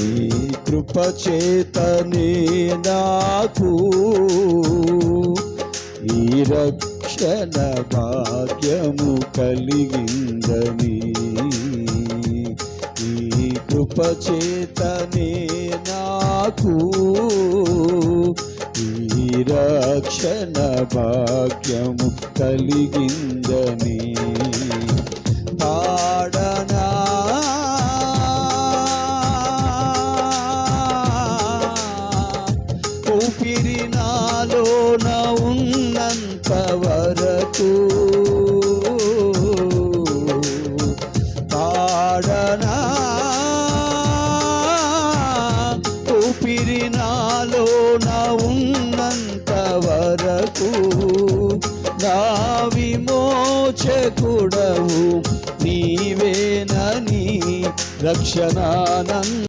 నీ కృప చేతనే నాకు ఈ రక్షణ భాగ్యము కలిగిందని. ఈ కృప చేతనే నాకు ఈ రక్షణ భాగ్యము కలిగిందని. పాడన ఊపిరి నాలోన ఉన్నంత వరకు. పాడనా? ఊపిరి నాలోన ఉన్నంత వరకు. నా విమోచకుడవు నీవేనని రక్షణానంద